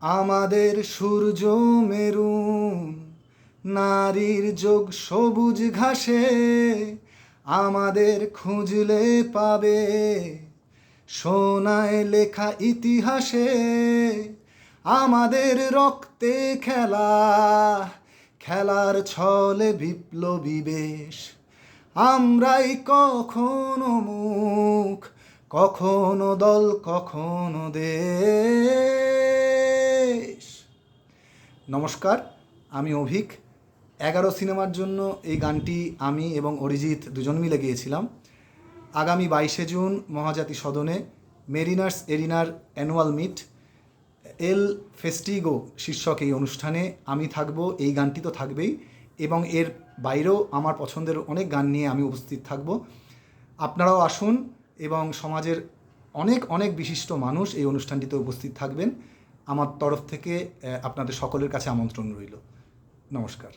আমাদের সূর্য মেরুন, নারীর যোগ সবুজ ঘাসে, আমাদের খুঁজলে পাবে সোনায় লেখা ইতিহাসে। আমাদের রক্তে খেলা, খেলার ছলে বিপ্লবী বেশ। আমরাই কখনো মুখ, কখনো দল, কখনো দেশ। নমস্কার, আমি অভিক। এগারো সিনেমার জন্য এই গানটি আমি এবং অরিজিৎ দুজন মিলে গিয়েছিলাম। আগামী বাইশে জুন মহাজাতি সদনে মেরিনার্স এরিনার অ্যানুয়াল মিট, এল ফেস্টিগো শীর্ষক এই অনুষ্ঠানে আমি থাকব, এই গানটি তো থাকবেই, এবং এর বাইরেও আমার পছন্দের অনেক গান নিয়ে আমি উপস্থিত থাকব। আপনারাও আসুন এবং সমাজের অনেক অনেক বিশিষ্ট মানুষ এই অনুষ্ঠানটিতে উপস্থিত থাকবেন। আমার তরফ থেকে আপনাদের সকলের কাছে আমন্ত্রণ রইল। নমস্কার।